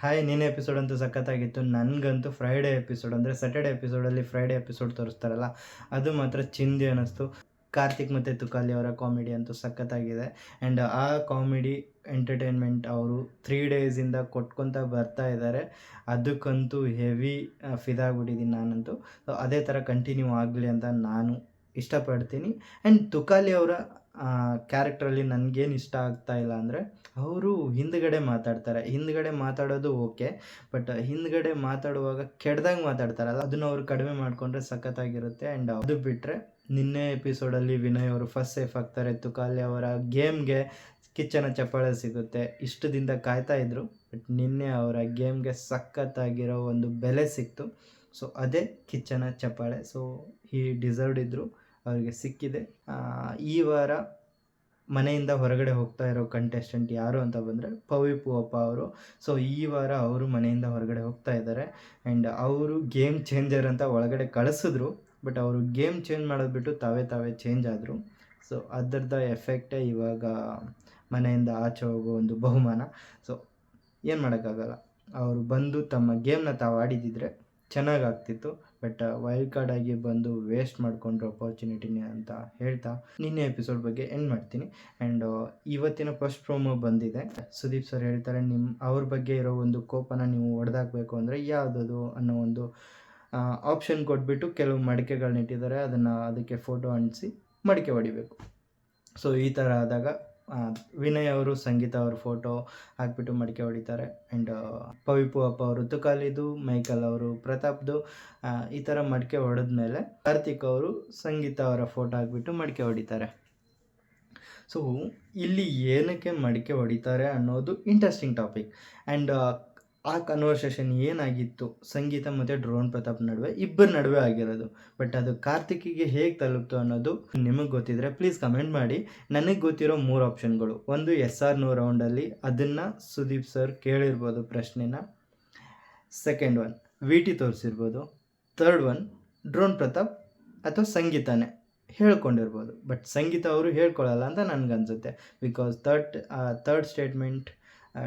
Hi ನಿನ್ನೆ episode ಅಂತೂ ಸಖತ್ತಾಗಿತ್ತು. ನನಗಂತೂ ಫ್ರೈಡೇ ಎಪಿಸೋಡ್ ಅಂದರೆ ಸ್ಯಾಟರ್ಡೆ ಎಪಿಸೋಡಲ್ಲಿ ಫ್ರೈಡೇ ಎಪಿಸೋಡ್ ತೋರಿಸ್ತಾರಲ್ಲ, ಅದು ಮಾತ್ರ ಚಿಂದಿ ಅನ್ನಿಸ್ತು ಕಾರ್ತಿಕ್ ಮತ್ತು ತುಕಾಲಿ ಅವರ ಕಾಮಿಡಿ ಅಂತೂ ಸಖತ್ತಾಗಿದೆ. ಆ್ಯಂಡ್ ಆ ಕಾಮಿಡಿ ಎಂಟರ್ಟೈನ್ಮೆಂಟ್ ಅವರು ತ್ರೀ ಡೇಸಿಂದ ಕೊಟ್ಕೊತ ಬರ್ತಾ ಇದ್ದಾರೆ. ಅದಕ್ಕಂತೂ ಹೆವಿ ಫಿದಾಗ್ಬಿಟ್ಟಿದ್ದೀನಿ ನಾನಂತೂ. ಸೊ ಅದೇ ಥರ ಕಂಟಿನ್ಯೂ ಆಗಲಿ ಅಂತ ನಾನು ಇಷ್ಟಪಡ್ತೀನಿ. ಆ್ಯಂಡ್ ತುಕಾಲಿ ಅವರ ಕ್ಯಾರೆಕ್ಟ್ರಲ್ಲಿ ನನಗೇನು ಇಷ್ಟ ಆಗ್ತಾ ಇಲ್ಲ ಅಂದರೆ, ಅವರು ಹಿಂದ್ಗಡೆ ಮಾತಾಡ್ತಾರೆ. ಹಿಂದ್ಗಡೆ ಮಾತಾಡೋದು ಓಕೆ ಬಟ್ ಹಿಂದ್ಗಡೆ ಮಾತಾಡುವಾಗ ಕೆಡ್ದಂಗೆ ಮಾತಾಡ್ತಾರಲ್ಲ ಅದನ್ನು ಅವರು ಕಡಿಮೆ ಮಾಡಿಕೊಂಡ್ರೆ ಸಖತ್ತಾಗಿರುತ್ತೆ. ಆ್ಯಂಡ್ ಅದು ಬಿಟ್ಟರೆ ನಿನ್ನೆ ಎಪಿಸೋಡಲ್ಲಿ ವಿನಯ್ ಅವರು ಫಸ್ಟ್ ಸೇಫ್ ಆಗ್ತಾರೆ. ತುಕಾಲಿ ಅವರ ಗೇಮ್ಗೆ ಕಿಚ್ಚನ ಚಪ್ಪಾಳೆ ಸಿಗುತ್ತೆ. ಇಷ್ಟು ದಿನದ ಕಾಯ್ತಾ ಇದ್ರು ಬಟ್ ನಿನ್ನೆ ಅವರ ಗೇಮ್ಗೆ ಸಖತ್ತಾಗಿರೋ ಒಂದು ಬೆಲೆ ಸಿಕ್ತು. ಸೊ ಅದೇ ಕಿಚ್ಚನ ಚಪ್ಪಾಳೆ. ಸೊ ಈ ಡಿಸರ್ವ್ಡ್ ಇದ್ದರು ಅವರಿಗೆ ಸಿಕ್ಕಿದೆ. ಈ ವಾರ ಮನೆಯಿಂದ ಹೊರಗಡೆ ಹೋಗ್ತಾ ಇರೋ ಕಂಟೆಸ್ಟೆಂಟ್ ಯಾರು ಅಂತ ಬಂದರೆ ಪವಿ ಪೂವಪ್ಪ ಅವರು. ಸೊ ಈ ವಾರ ಅವರು ಮನೆಯಿಂದ ಹೊರಗಡೆ ಹೋಗ್ತಾ ಇದ್ದಾರೆ. ಆ್ಯಂಡ್ ಅವರು ಗೇಮ್ ಚೇಂಜರ್ ಅಂತ ಒಳಗಡೆ ಕಳಿಸಿದ್ರು. ಬಟ್ ಅವರು ಗೇಮ್ ಚೇಂಜ್ ಮಾಡೋದು ಬಿಟ್ಟು ತಾವೇ ತಾವೇ ಚೇಂಜ್ ಆದರು. ಸೊ ಅದರದ ಎಫೆಕ್ಟೇ ಇವಾಗ ಮನೆಯಿಂದ ಆಚೆ ಹೋಗೋ ಒಂದು ಬಹುಮಾನ. ಸೊ ಏನು ಮಾಡೋಕ್ಕಾಗಲ್ಲ. ಅವರು ಬಂದು ತಮ್ಮ ಗೇಮ್ನ ತಾವು ಆಡಿದಿದ್ರೆ ಚೆನ್ನಾಗಾಗ್ತಿತ್ತು ಬಟ್ ವೈಲ್ಡ್ ಕಾರ್ಡ್ ಆಗಿ ಬಂದು ವೇಸ್ಟ್ ಮಾಡಿಕೊಂಡ್ರು ಅಪಾರ್ಚುನಿಟಿನಿ ಅಂತ ಹೇಳ್ತಾ ನಿನ್ನೆ ಎಪಿಸೋಡ್ ಬಗ್ಗೆ ಎಂಡ್ ಮಾಡ್ತೀನಿ. ಆ್ಯಂಡ್ ಇವತ್ತಿನ ಫಸ್ಟ್ ಪ್ರೋಮೋ ಬಂದಿದೆ. ಸುದೀಪ್ ಸರ್ ಹೇಳ್ತಾರೆ ನಿಮ್ಮ ಅವ್ರ ಬಗ್ಗೆ ಇರೋ ಒಂದು ಕೋಪನ ನೀವು ಹೊಡೆದಾಕಬೇಕು ಅಂದರೆ ಯಾವುದದು? ಅನ್ನೋ ಒಂದು ಆಪ್ಷನ್ ಕೊಟ್ಬಿಟ್ಟು ಕೆಲವು ಮಡಿಕೆಗಳನ್ನ ಇಟ್ಟಿದ್ದಾರೆ. ಅದನ್ನು ಅದಕ್ಕೆ ಫೋಟೋ ಅಂಟಿಸಿ ಮಡಿಕೆ ಹೊಡಿಬೇಕು. ಸೊ ಈ ಥರ ಆದಾಗ ವಿನಯ್ ಅವರು, ಸಂಗೀತ ಅವ್ರ ಫೋಟೋ ಹಾಕ್ಬಿಟ್ಟು ಮಡಿಕೆ ಹೊಡಿತಾರೆ. ಆ್ಯಂಡ್ ಪವಿಪು ಅಪ್ಪ ಅವರು, ತುಕಾಲಿದು, ಮೈಕಲ್ ಅವರು, ಪ್ರತಾಪ್ದು ಈ ಥರ ಮಡಿಕೆ ಹೊಡೆದ್ಮೇಲೆ ಕಾರ್ತಿಕ್ ಅವರು, ಸಂಗೀತ ಅವರ ಫೋಟೋ ಹಾಕ್ಬಿಟ್ಟು ಮಡಿಕೆ ಹೊಡಿತಾರೆ. ಸೊ ಇಲ್ಲಿ ಏನಕ್ಕೆ ಮಡಿಕೆ ಹೊಡಿತಾರೆ ಅನ್ನೋದು ಇಂಟ್ರೆಸ್ಟಿಂಗ್ ಟಾಪಿಕ್ ಆ್ಯಂಡ್ ಆ ಕನ್ವರ್ಸೇಷನ್ ಏನಾಗಿತ್ತು? ಸಂಗೀತ ಮತ್ತು ಡ್ರೋನ್ ಪ್ರತಾಪ್ ನಡುವೆ, ಇಬ್ಬರ ನಡುವೆ ಆಗಿರೋದು. ಬಟ್ ಅದು ಕಾರ್ತಿಕಿಗೆ ಹೇಗೆ ತಲುಪ್ತು ಅನ್ನೋದು ನಿಮಗೆ ಗೊತ್ತಿದ್ರೆ ಪ್ಲೀಸ್ ಕಮೆಂಟ್ ಮಾಡಿ. ನನಗೆ ಗೊತ್ತಿರೋ ಮೂರು ಆಪ್ಷನ್ಗಳು ಒಂದು ಎಸ್ ಆರ್ ನೋ ರೌಂಡಲ್ಲಿ ಅದನ್ನು ಸುದೀಪ್ ಸರ್ ಕೇಳಿರ್ಬೋದು ಪ್ರಶ್ನೆನ. ಸೆಕೆಂಡ್ ಒನ್ ವಿ ಟಿ ತೋರಿಸಿರ್ಬೋದು. ಥರ್ಡ್ ಒನ್ ಡ್ರೋನ್ ಪ್ರತಾಪ್ ಅಥವಾ ಸಂಗೀತನೇ ಹೇಳ್ಕೊಂಡಿರ್ಬೋದು. ಬಟ್ ಸಂಗೀತ ಅವರು ಹೇಳ್ಕೊಳ್ಳಲ್ಲ ಅಂತ ನನಗನ್ಸುತ್ತೆ. Because third third statement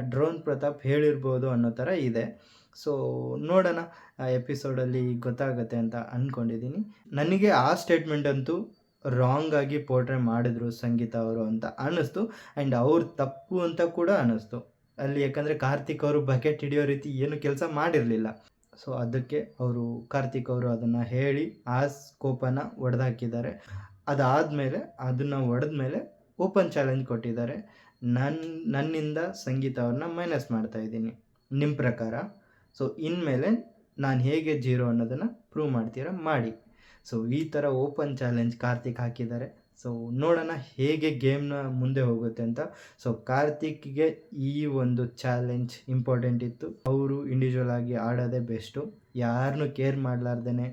drone Prathap ಹೇಳಿರ್ಬೋದು ಅನ್ನೋ ಥರ ಇದೆ. ಸೊ ನೋಡೋಣ, ಆ ಎಪಿಸೋಡಲ್ಲಿ ಗೊತ್ತಾಗುತ್ತೆ ಅಂತ ಅಂದ್ಕೊಂಡಿದ್ದೀನಿ ನನಗೆ ಆ ಸ್ಟೇಟ್ಮೆಂಟ್ ಅಂತೂ ರಾಂಗ್ ಆಗಿ ಪೋರ್ಟ್ರೆ ಮಾಡಿದ್ರು ಸಂಗೀತ ಅವರು ಅಂತ ಅನ್ನಿಸ್ತು. ಆ್ಯಂಡ್ ಅವ್ರು ತಪ್ಪು ಅಂತ ಕೂಡ ಅನ್ನಿಸ್ತು. ಅಲ್ಲಿ ಯಾಕಂದರೆ ಕಾರ್ತಿಕ್ ಅವರು ಬಕೆಟ್ ಹಿಡಿಯೋ ರೀತಿ ಏನು ಕೆಲಸ ಮಾಡಿರಲಿಲ್ಲ. ಸೊ ಅದಕ್ಕೆ ಅವರು, ಕಾರ್ತಿಕ್ ಅವರು ಅದನ್ನು ಹೇಳಿ ಆ ಸ್ಕೋಪನ್ನು ಒಡೆದಾಕಿದ್ದಾರೆ. ಅದಾದಮೇಲೆ, ಅದನ್ನು ಒಡೆದ್ಮೇಲೆ ಓಪನ್ ಚಾಲೆಂಜ್ ಕೊಟ್ಟಿದ್ದಾರೆ. ನನ್ನ ನನ್ನಿಂದ ಸಂಗೀತವನ್ನು ಮೈನಸ್ ಮಾಡ್ತಾ ಇದ್ದೀನಿ. ನಿಮ್ಮ ಪ್ರಕಾರ? ಸೊ ಇನ್ಮೇಲೆ ನಾನು ಹೇಗೆ ಜೀರೋ ಅನ್ನೋದನ್ನು ಪ್ರೂವ್ ಮಾಡ್ತೀರಾ? ಮಾಡಿ. ಸೊ ಈ ಥರ ಓಪನ್ ಚಾಲೆಂಜ್ ಕಾರ್ತಿಕ್ ಹಾಕಿದ್ದಾರೆ. ಸೊ ನೋಡೋಣ ಹೇಗೆ ಗೇಮ್ನ ಮುಂದೆ ಹೋಗುತ್ತೆ ಅಂತ. ಸೊ ಕಾರ್ತಿಕ್ಗೆ ಈ ಒಂದು ಚಾಲೆಂಜ್ ಇಂಪಾರ್ಟೆಂಟ್ ಇತ್ತು. ಅವರು ಇಂಡಿವಿಜುವಲ್ ಆಗಿ ಆಡೋದೇ ಬೆಸ್ಟು ಯಾರನ್ನೂ ಕೇರ್ ಮಾಡಲಾರ್ದೇ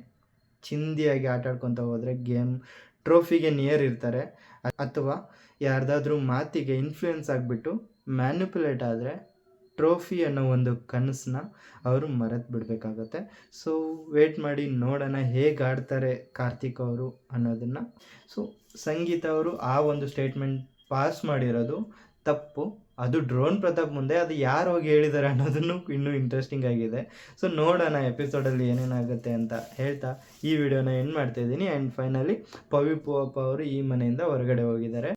ಚಿಂದಿಯಾಗಿ ಆಟ ಆಡ್ಕೊತ ಹೋದರೆ ಗೇಮ್ ಟ್ರೋಫಿಗೆ ನಿಯರ್ ಇರ್ತಾರೆ. ಅಥವಾ ಯಾರ್ದಾದ್ರೂ ಮಾತಿಗೆ ಇನ್ಫ್ಲುಯೆನ್ಸ್ ಆಗಿಬಿಟ್ಟು ಮ್ಯಾನ್ಯುಪುಲೇಟ್ ಆದರೆ ಟ್ರೋಫಿ ಅನ್ನೋ ಒಂದು ಕನಸನ್ನ ಅವರು ಮರೆತು ಬಿಡಬೇಕಾಗತ್ತೆ. ಸೊ ವೇಟ್ ಮಾಡಿ ನೋಡೋಣ ಹೇಗೆ ಆಡ್ತಾರೆ ಕಾರ್ತಿಕ್ ಅವರು ಅನ್ನೋದನ್ನು. ಸೊ ಸಂಗೀತ ಅವರು ಆ ಒಂದು ಸ್ಟೇಟ್ಮೆಂಟ್ ಪಾಸ್ ಮಾಡಿರೋದು ತಪ್ಪು. ಅದು ಡ್ರೋನ್ ಪ್ರತಾಪ್ ಮುಂದೆ, ಅದು ಯಾರು ಹೋಗಿ ಹೇಳಿದ್ದಾರೆ ಅನ್ನೋದನ್ನು ಇನ್ನೂ ಇಂಟ್ರೆಸ್ಟಿಂಗ್ ಆಗಿದೆ. ಸೊ ನೋಡೋಣ ಎಪಿಸೋಡಲ್ಲಿ ಏನೇನಾಗುತ್ತೆ ಅಂತ ಹೇಳ್ತಾ ಈ ವಿಡಿಯೋನ ಎಂಡ್ ಮಾಡ್ತಾ ಇದ್ದೀನಿ. ಆ್ಯಂಡ್ ಫೈನಲಿ ಪವಿ ಪೂವಪ್ಪ ಅವರು ಈ ಮನೆಯಿಂದ ಹೊರಗಡೆ ಹೋಗಿದ್ದಾರೆ.